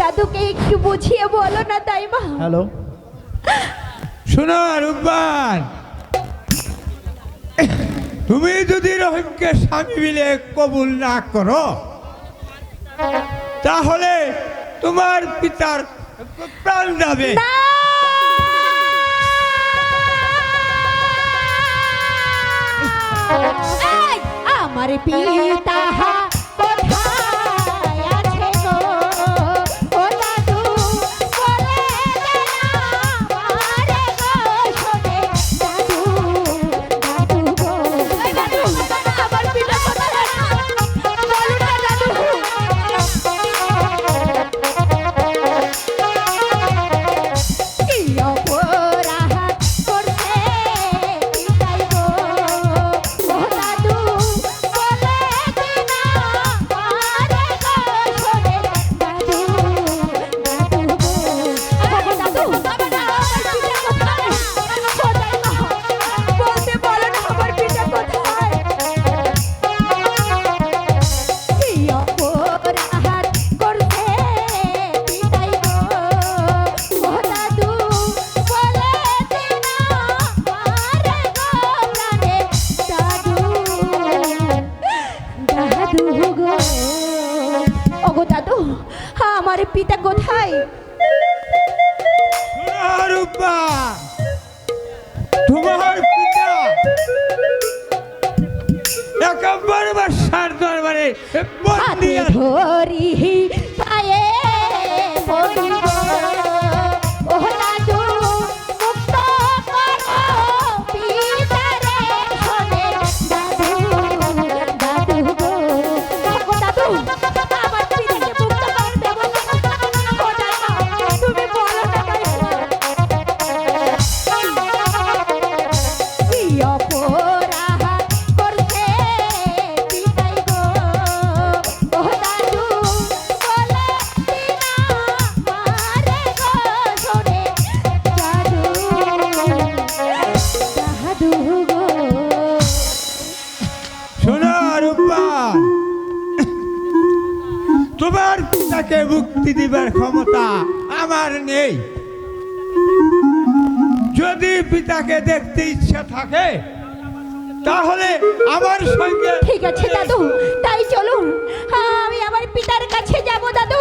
দাদুকে একটু বুঝিয়ে বলো না তাই মা হ্যালো। শোনো রূপবান। তুমি যদি রহিমকে স্বামী মিলে কবুল না করো তাহলে তোমার পিতার প্রাণ যাবে। আমার পিতা আমার পিতা কোথায়? তোমার পিতা একেবারে বাসার দরবারে বন্দি ধরি তোমার পিতাকে মুক্তি দিবার ক্ষমতা আমার নেই। যদি পিতাকে দেখতে ইচ্ছা থাকে, তাহলে আমার সঙ্গে ঠিক আছে, দাদু। তাই চলুন। হ্যাঁ, আমি আমার পিতার কাছে যাব, দাদু।